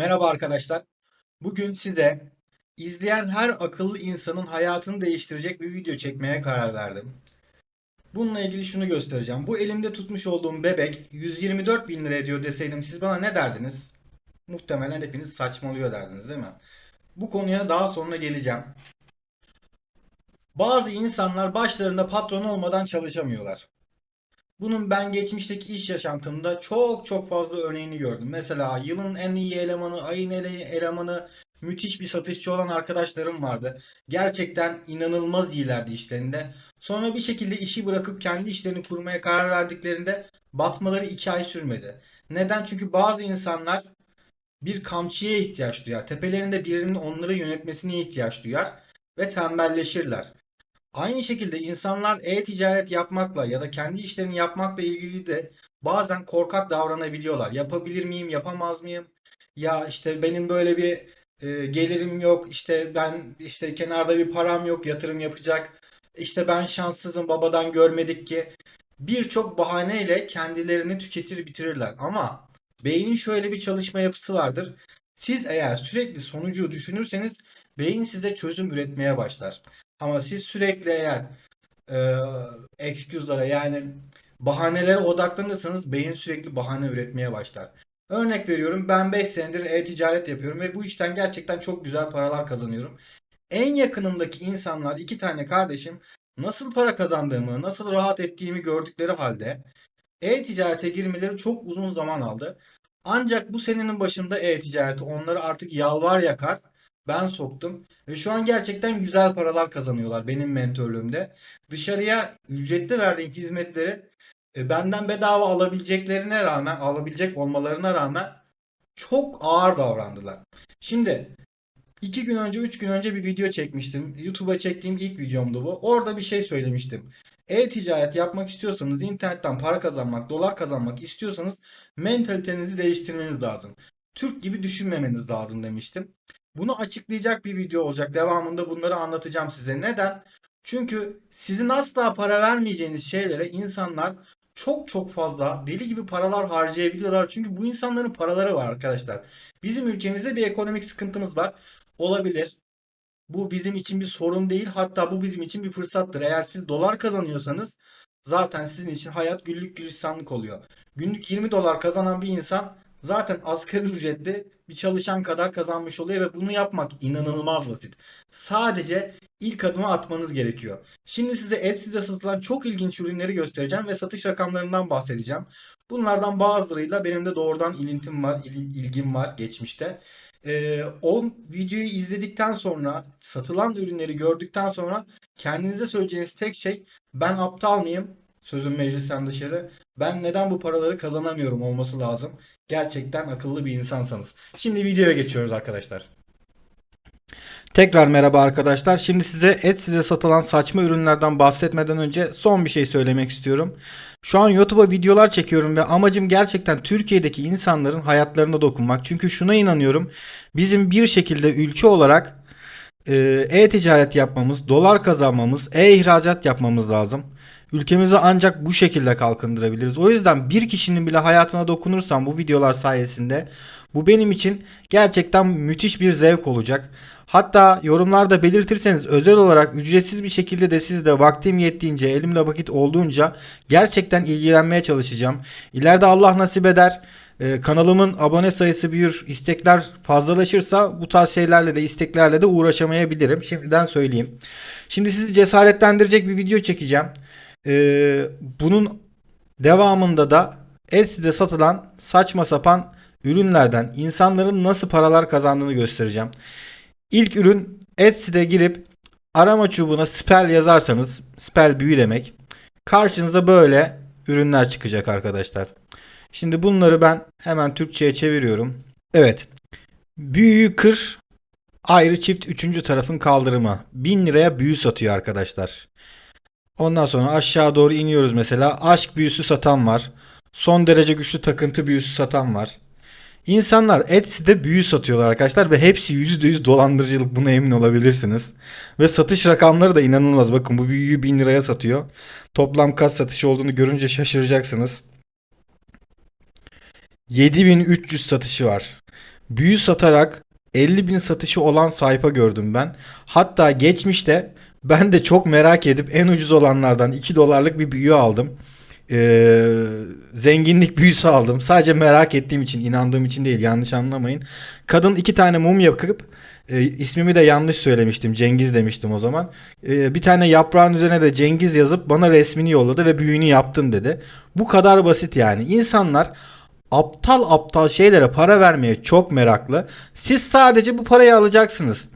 Merhaba arkadaşlar. Bugün size izleyen her akıllı insanın hayatını değiştirecek bir video çekmeye karar verdim. Bununla ilgili şunu göstereceğim. Bu elimde tutmuş olduğum bebek 124 bin lira ediyor deseydim siz bana ne derdiniz? Muhtemelen hepiniz saçmalıyor derdiniz değil mi? Bu konuya daha sonra geleceğim. Bazı insanlar başlarında patron olmadan çalışamıyorlar. Bunun ben geçmişteki iş yaşantımda çok çok fazla örneğini gördüm. Mesela yılın en iyi elemanı, ayın en iyi elemanı, müthiş bir satışçı olan arkadaşlarım vardı. Gerçekten inanılmaz iyilerdi işlerinde. Sonra bir şekilde işi bırakıp kendi işlerini kurmaya karar verdiklerinde batmaları iki ay sürmedi. Neden? Çünkü bazı insanlar bir kamçıya ihtiyaç duyar. Tepelerinde birinin onları yönetmesine ihtiyaç duyar ve tembelleşirler. Aynı şekilde insanlar e-ticaret yapmakla ya da kendi işlerini yapmakla ilgili de bazen korkak davranabiliyorlar. Yapabilir miyim, yapamaz mıyım? Ya işte benim böyle bir e, gelirim yok, işte ben işte kenarda bir param yok, yatırım yapacak. İşte ben şanssızım, babadan görmedik ki. Birçok bahaneyle kendilerini tüketir bitirirler. Ama beynin şöyle bir çalışma yapısı vardır. Siz eğer sürekli sonucu düşünürseniz beyin size çözüm üretmeye başlar. Ama siz sürekli eğer e, excuse'lara yani bahanelere odaklanırsanız beyin sürekli bahane üretmeye başlar. Örnek veriyorum ben 5 senedir e-ticaret yapıyorum ve bu işten gerçekten çok güzel paralar kazanıyorum. En yakınımdaki insanlar iki tane kardeşim nasıl para kazandığımı, nasıl rahat ettiğimi gördükleri halde e-ticarete girmeleri çok uzun zaman aldı. Ancak bu senenin başında e-ticareti onları artık yalvar yakar ben soktum ve şu an gerçekten güzel paralar kazanıyorlar benim mentörlüğümde. Dışarıya ücretli verdiğim hizmetleri e, benden bedava alabileceklerine rağmen, alabilecek olmalarına rağmen çok ağır davrandılar. Şimdi iki gün önce, üç gün önce bir video çekmiştim. YouTube'a çektiğim ilk videomdu bu. Orada bir şey söylemiştim. E-ticaret yapmak istiyorsanız, internetten para kazanmak, dolar kazanmak istiyorsanız mentalitenizi değiştirmeniz lazım. Türk gibi düşünmemeniz lazım demiştim. Bunu açıklayacak bir video olacak. Devamında bunları anlatacağım size. Neden? Çünkü sizin asla para vermeyeceğiniz şeylere insanlar çok çok fazla deli gibi paralar harcayabiliyorlar. Çünkü bu insanların paraları var arkadaşlar. Bizim ülkemizde bir ekonomik sıkıntımız var. Olabilir. Bu bizim için bir sorun değil. Hatta bu bizim için bir fırsattır. Eğer siz dolar kazanıyorsanız zaten sizin için hayat güllük gülistanlık oluyor. Günlük 20 dolar kazanan bir insan zaten asgari ücretli bir çalışan kadar kazanmış oluyor ve bunu yapmak inanılmaz basit. Sadece ilk adımı atmanız gerekiyor. Şimdi size Etsy'de satılan çok ilginç ürünleri göstereceğim ve satış rakamlarından bahsedeceğim. Bunlardan bazılarıyla benim de doğrudan ilintim var, il- ilgim var geçmişte. Ee, o videoyu izledikten sonra, satılan ürünleri gördükten sonra kendinize söyleyeceğiniz tek şey ben aptal mıyım? Sözüm meclisten dışarı. Ben neden bu paraları kazanamıyorum olması lazım. Gerçekten akıllı bir insansanız. Şimdi videoya geçiyoruz arkadaşlar. Tekrar merhaba arkadaşlar. Şimdi size Etsy'de satılan saçma ürünlerden bahsetmeden önce son bir şey söylemek istiyorum. Şu an YouTube'a videolar çekiyorum ve amacım gerçekten Türkiye'deki insanların hayatlarına dokunmak. Çünkü şuna inanıyorum. Bizim bir şekilde ülke olarak e, e-ticaret yapmamız, dolar kazanmamız, e-ihracat yapmamız lazım. Ülkemizi ancak bu şekilde kalkındırabiliriz. O yüzden bir kişinin bile hayatına dokunursam bu videolar sayesinde bu benim için gerçekten müthiş bir zevk olacak. Hatta yorumlarda belirtirseniz özel olarak ücretsiz bir şekilde de sizde vaktim yettiğince elimde vakit olduğunca gerçekten ilgilenmeye çalışacağım. İleride Allah nasip eder e, kanalımın abone sayısı büyür, istekler fazlalaşırsa bu tarz şeylerle de isteklerle de uğraşamayabilirim. Şimdiden söyleyeyim. Şimdi sizi cesaretlendirecek bir video çekeceğim. Ee, bunun devamında da Etsy'de satılan saçma sapan ürünlerden insanların nasıl paralar kazandığını göstereceğim. İlk ürün Etsy'de girip arama çubuğuna spell yazarsanız spell büyü demek. Karşınıza böyle ürünler çıkacak arkadaşlar. Şimdi bunları ben hemen Türkçe'ye çeviriyorum. Evet. Büyüyü kır ayrı çift üçüncü tarafın kaldırımı. 1000 liraya büyü satıyor arkadaşlar. Ondan sonra aşağı doğru iniyoruz mesela. Aşk büyüsü satan var. Son derece güçlü takıntı büyüsü satan var. İnsanlar Etsy'de büyü satıyorlar arkadaşlar ve hepsi %100 dolandırıcılık buna emin olabilirsiniz. Ve satış rakamları da inanılmaz. Bakın bu büyüyü 1000 liraya satıyor. Toplam kaç satışı olduğunu görünce şaşıracaksınız. 7300 satışı var. büyü satarak 50 bin satışı olan sayfa gördüm ben. Hatta geçmişte ben de çok merak edip en ucuz olanlardan 2 dolarlık bir büyü aldım. Ee, zenginlik büyüsü aldım. Sadece merak ettiğim için, inandığım için değil. Yanlış anlamayın. Kadın iki tane mum yakıp e, ismimi de yanlış söylemiştim. Cengiz demiştim o zaman. E, bir tane yaprağın üzerine de Cengiz yazıp bana resmini yolladı ve büyüğünü yaptın dedi. Bu kadar basit yani. İnsanlar aptal aptal şeylere para vermeye çok meraklı. Siz sadece bu parayı alacaksınız.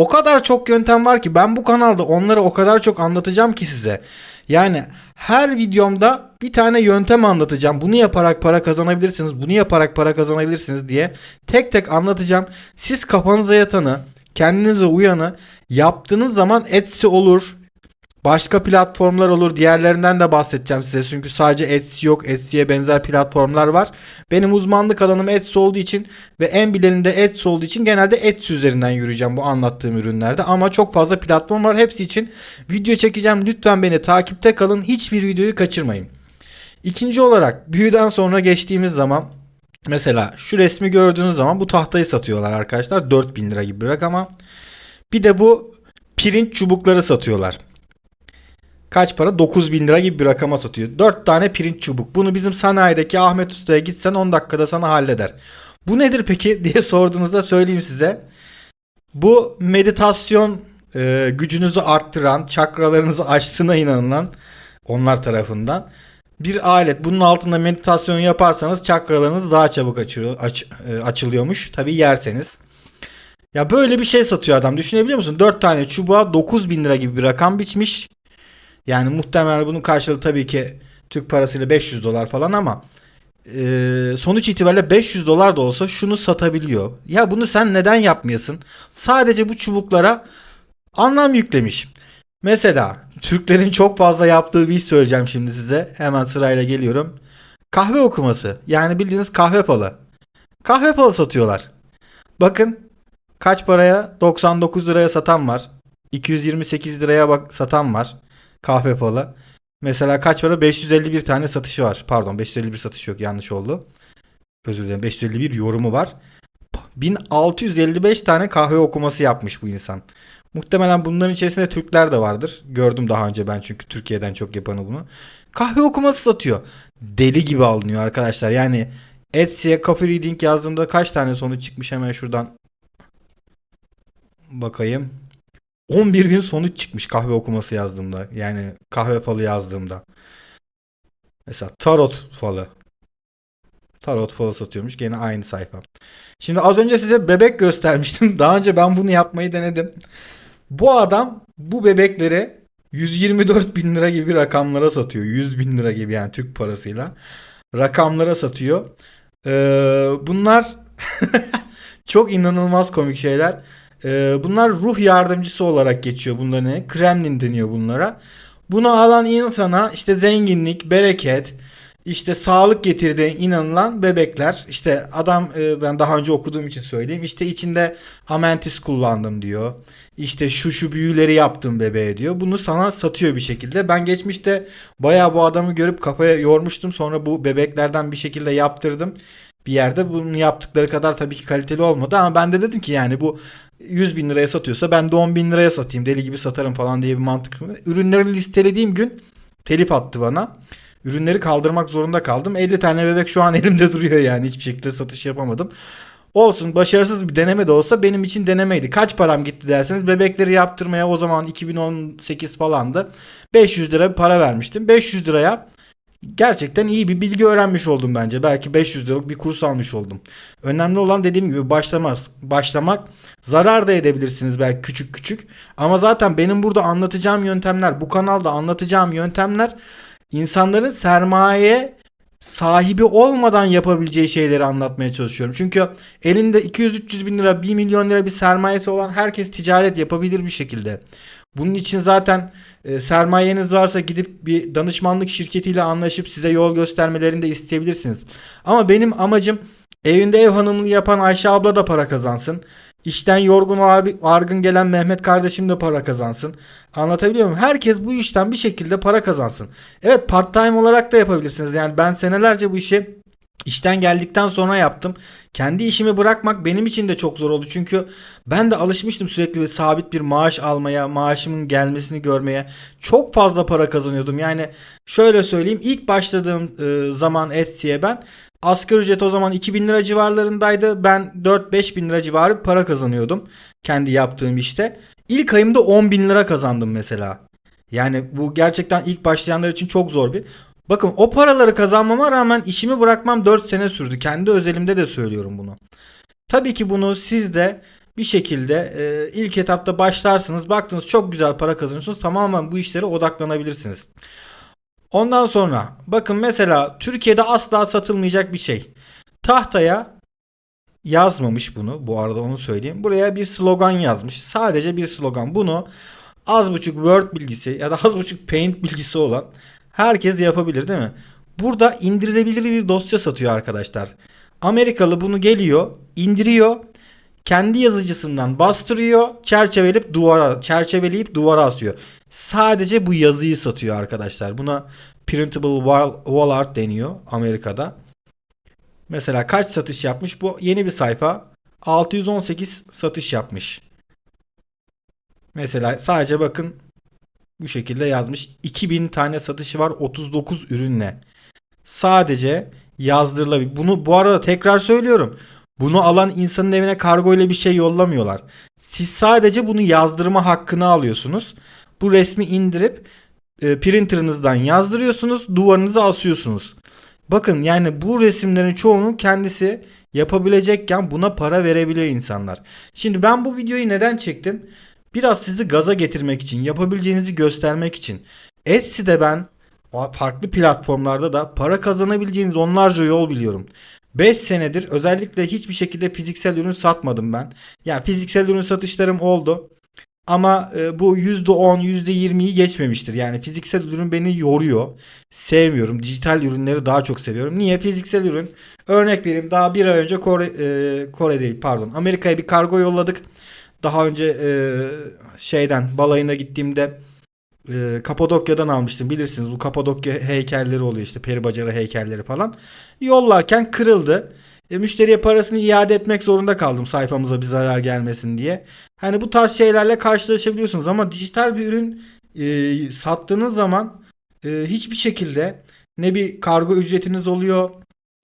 O kadar çok yöntem var ki ben bu kanalda onları o kadar çok anlatacağım ki size. Yani her videomda bir tane yöntem anlatacağım. Bunu yaparak para kazanabilirsiniz. Bunu yaparak para kazanabilirsiniz diye tek tek anlatacağım. Siz kafanıza yatanı, kendinize uyanı yaptığınız zaman Etsy olur. Başka platformlar olur. Diğerlerinden de bahsedeceğim size. Çünkü sadece Etsy yok. Etsy'ye benzer platformlar var. Benim uzmanlık alanım Etsy olduğu için ve en bileninde Etsy olduğu için genelde Etsy üzerinden yürüyeceğim bu anlattığım ürünlerde. Ama çok fazla platform var. Hepsi için video çekeceğim. Lütfen beni takipte kalın. Hiçbir videoyu kaçırmayın. İkinci olarak büyüden sonra geçtiğimiz zaman mesela şu resmi gördüğünüz zaman bu tahtayı satıyorlar arkadaşlar. 4000 lira gibi bir rakama. Bir de bu pirinç çubukları satıyorlar. Kaç para? 9000 lira gibi bir rakama satıyor. 4 tane pirinç çubuk. Bunu bizim sanayideki Ahmet Usta'ya gitsen 10 dakikada sana halleder. Bu nedir peki diye sorduğunuzda söyleyeyim size. Bu meditasyon e, gücünüzü arttıran, çakralarınızı açtığına inanılan onlar tarafından bir alet. Bunun altında meditasyon yaparsanız çakralarınız daha çabuk açılıyor, aç, e, açılıyormuş. Tabii yerseniz. Ya böyle bir şey satıyor adam. Düşünebiliyor musun? 4 tane çubuğa 9000 lira gibi bir rakam biçmiş. Yani muhtemelen bunun karşılığı tabii ki Türk parasıyla 500 dolar falan ama e, sonuç itibariyle 500 dolar da olsa şunu satabiliyor. Ya bunu sen neden yapmayasın? Sadece bu çubuklara anlam yüklemiş. Mesela Türklerin çok fazla yaptığı bir iş söyleyeceğim şimdi size. Hemen sırayla geliyorum. Kahve okuması. Yani bildiğiniz kahve falı. Kahve falı satıyorlar. Bakın kaç paraya? 99 liraya satan var. 228 liraya bak satan var. Kahve falı. Mesela kaç para? 551 tane satışı var. Pardon 551 satış yok yanlış oldu. Özür dilerim 551 yorumu var. 1655 tane kahve okuması yapmış bu insan. Muhtemelen bunların içerisinde Türkler de vardır. Gördüm daha önce ben çünkü Türkiye'den çok yapanı bunu. Kahve okuması satıyor. Deli gibi alınıyor arkadaşlar. Yani Etsy'ye coffee reading yazdığımda kaç tane sonuç çıkmış hemen şuradan bakayım. 11 bin sonuç çıkmış kahve okuması yazdığımda. Yani kahve falı yazdığımda. Mesela tarot falı. Tarot falı satıyormuş. Gene aynı sayfa. Şimdi az önce size bebek göstermiştim. Daha önce ben bunu yapmayı denedim. Bu adam bu bebekleri 124 bin lira gibi rakamlara satıyor. 100 bin lira gibi yani Türk parasıyla. Rakamlara satıyor. Ee, bunlar çok inanılmaz komik şeyler. Ee, bunlar ruh yardımcısı olarak geçiyor bunların. Kremlin deniyor bunlara. Bunu alan insana işte zenginlik, bereket, işte sağlık getirdiği inanılan bebekler. İşte adam e, ben daha önce okuduğum için söyleyeyim. İşte içinde amentis kullandım diyor. İşte şu şu büyüleri yaptım bebeğe diyor. Bunu sana satıyor bir şekilde. Ben geçmişte bayağı bu adamı görüp kafaya yormuştum. Sonra bu bebeklerden bir şekilde yaptırdım. Bir yerde bunu yaptıkları kadar tabii ki kaliteli olmadı ama ben de dedim ki yani bu 100 bin liraya satıyorsa ben de 10 bin liraya satayım deli gibi satarım falan diye bir mantık. Ürünleri listelediğim gün telif attı bana. Ürünleri kaldırmak zorunda kaldım. 50 tane bebek şu an elimde duruyor yani hiçbir şekilde satış yapamadım. Olsun başarısız bir deneme de olsa benim için denemeydi. Kaç param gitti derseniz bebekleri yaptırmaya o zaman 2018 falandı. 500 lira bir para vermiştim. 500 liraya gerçekten iyi bir bilgi öğrenmiş oldum bence. Belki 500 liralık bir kurs almış oldum. Önemli olan dediğim gibi başlamaz. Başlamak zarar da edebilirsiniz belki küçük küçük. Ama zaten benim burada anlatacağım yöntemler, bu kanalda anlatacağım yöntemler insanların sermaye sahibi olmadan yapabileceği şeyleri anlatmaya çalışıyorum. Çünkü elinde 200-300 bin lira, 1 milyon lira bir sermayesi olan herkes ticaret yapabilir bir şekilde. Bunun için zaten e, sermayeniz varsa gidip bir danışmanlık şirketiyle anlaşıp size yol göstermelerini de isteyebilirsiniz. Ama benim amacım evinde ev hanımlığı yapan Ayşe abla da para kazansın. İşten yorgun abi argın gelen Mehmet kardeşim de para kazansın. Anlatabiliyor muyum? Herkes bu işten bir şekilde para kazansın. Evet part time olarak da yapabilirsiniz. Yani ben senelerce bu işi İşten geldikten sonra yaptım. Kendi işimi bırakmak benim için de çok zor oldu. Çünkü ben de alışmıştım sürekli bir sabit bir maaş almaya, maaşımın gelmesini görmeye. Çok fazla para kazanıyordum. Yani şöyle söyleyeyim. ilk başladığım e, zaman Etsy'ye ben asgari ücret o zaman 2000 lira civarlarındaydı. Ben 4-5 bin lira civarı para kazanıyordum. Kendi yaptığım işte. İlk ayımda 10 bin lira kazandım mesela. Yani bu gerçekten ilk başlayanlar için çok zor bir. Bakın o paraları kazanmama rağmen işimi bırakmam 4 sene sürdü. Kendi özelimde de söylüyorum bunu. Tabii ki bunu siz de bir şekilde e, ilk etapta başlarsınız. Baktınız çok güzel para kazanıyorsunuz. Tamamen bu işlere odaklanabilirsiniz. Ondan sonra bakın mesela Türkiye'de asla satılmayacak bir şey. Tahtaya yazmamış bunu. Bu arada onu söyleyeyim. Buraya bir slogan yazmış. Sadece bir slogan. Bunu az buçuk Word bilgisi ya da az buçuk Paint bilgisi olan herkes yapabilir değil mi? Burada indirilebilir bir dosya satıyor arkadaşlar. Amerikalı bunu geliyor, indiriyor, kendi yazıcısından bastırıyor, çerçeveleyip duvara çerçeveleyip duvara asıyor. Sadece bu yazıyı satıyor arkadaşlar. Buna printable wall, wall art deniyor Amerika'da. Mesela kaç satış yapmış? Bu yeni bir sayfa. 618 satış yapmış. Mesela sadece bakın bu şekilde yazmış. 2000 tane satışı var 39 ürünle. Sadece yazdırılabilir. Bunu bu arada tekrar söylüyorum. Bunu alan insanın evine kargo ile bir şey yollamıyorlar. Siz sadece bunu yazdırma hakkını alıyorsunuz. Bu resmi indirip e, printerınızdan yazdırıyorsunuz, duvarınıza asıyorsunuz. Bakın yani bu resimlerin çoğunu kendisi yapabilecekken buna para verebiliyor insanlar. Şimdi ben bu videoyu neden çektim? Biraz sizi gaza getirmek için, yapabileceğinizi göstermek için. Etsy'de ben farklı platformlarda da para kazanabileceğiniz onlarca yol biliyorum. 5 senedir özellikle hiçbir şekilde fiziksel ürün satmadım ben. Yani fiziksel ürün satışlarım oldu. Ama e, bu %10, %20'yi geçmemiştir. Yani fiziksel ürün beni yoruyor. Sevmiyorum. Dijital ürünleri daha çok seviyorum. Niye? Fiziksel ürün. Örnek vereyim. Daha bir ay önce Kore, e, Kore değil pardon. Amerika'ya bir kargo yolladık. Daha önce e, şeyden balayına gittiğimde e, Kapadokya'dan almıştım. Bilirsiniz bu Kapadokya heykelleri oluyor işte peri bacarı heykelleri falan. Yollarken kırıldı. E, müşteriye parasını iade etmek zorunda kaldım sayfamıza bir zarar gelmesin diye. Hani bu tarz şeylerle karşılaşabiliyorsunuz ama dijital bir ürün e, sattığınız zaman e, hiçbir şekilde ne bir kargo ücretiniz oluyor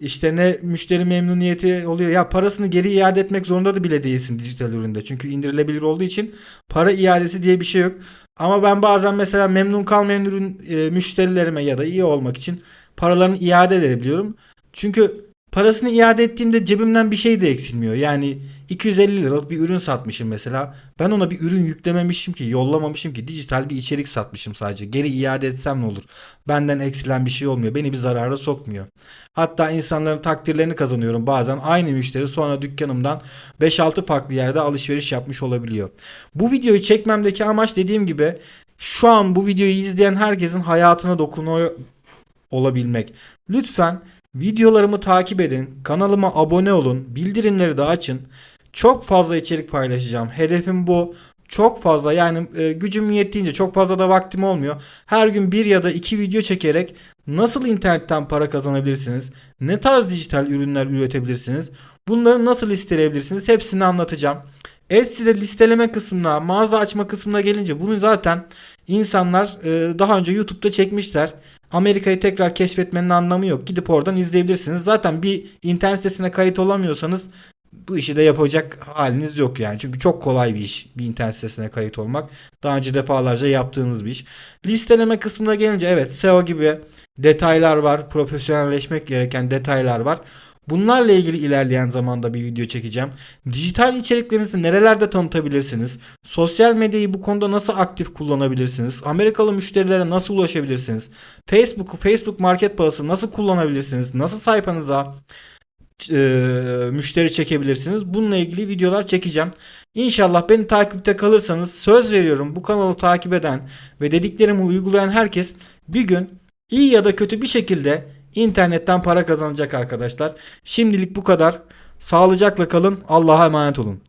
işte ne müşteri memnuniyeti oluyor. Ya parasını geri iade etmek zorunda da bile değilsin dijital üründe. Çünkü indirilebilir olduğu için para iadesi diye bir şey yok. Ama ben bazen mesela memnun kalmayan ürün e, müşterilerime ya da iyi olmak için paralarını iade edebiliyorum. Çünkü parasını iade ettiğimde cebimden bir şey de eksilmiyor. Yani 250 liralık bir ürün satmışım mesela. Ben ona bir ürün yüklememişim ki, yollamamışım ki. Dijital bir içerik satmışım sadece. Geri iade etsem ne olur? Benden eksilen bir şey olmuyor. Beni bir zarara sokmuyor. Hatta insanların takdirlerini kazanıyorum. Bazen aynı müşteri sonra dükkanımdan 5-6 farklı yerde alışveriş yapmış olabiliyor. Bu videoyu çekmemdeki amaç dediğim gibi şu an bu videoyu izleyen herkesin hayatına dokunuyor olabilmek. Lütfen videolarımı takip edin, kanalıma abone olun, bildirimleri de açın. Çok fazla içerik paylaşacağım. Hedefim bu. Çok fazla yani e, gücüm yettiğince çok fazla da vaktim olmuyor. Her gün bir ya da iki video çekerek nasıl internetten para kazanabilirsiniz? Ne tarz dijital ürünler üretebilirsiniz? Bunları nasıl listeleyebilirsiniz? Hepsini anlatacağım. Etsy'de listeleme kısmına, mağaza açma kısmına gelince bunu zaten insanlar e, daha önce YouTube'da çekmişler. Amerika'yı tekrar keşfetmenin anlamı yok. Gidip oradan izleyebilirsiniz. Zaten bir internet sitesine kayıt olamıyorsanız bu işi de yapacak haliniz yok yani. Çünkü çok kolay bir iş bir internet sitesine kayıt olmak. Daha önce defalarca yaptığınız bir iş. Listeleme kısmına gelince evet SEO gibi detaylar var. Profesyonelleşmek gereken detaylar var. Bunlarla ilgili ilerleyen zamanda bir video çekeceğim. Dijital içeriklerinizi nerelerde tanıtabilirsiniz? Sosyal medyayı bu konuda nasıl aktif kullanabilirsiniz? Amerikalı müşterilere nasıl ulaşabilirsiniz? Facebook'u, Facebook Marketplace'ı nasıl kullanabilirsiniz? Nasıl sayfanıza e, müşteri çekebilirsiniz? Bununla ilgili videolar çekeceğim. İnşallah beni takipte kalırsanız söz veriyorum bu kanalı takip eden ve dediklerimi uygulayan herkes bir gün iyi ya da kötü bir şekilde internetten para kazanacak arkadaşlar. Şimdilik bu kadar. Sağlıcakla kalın. Allah'a emanet olun.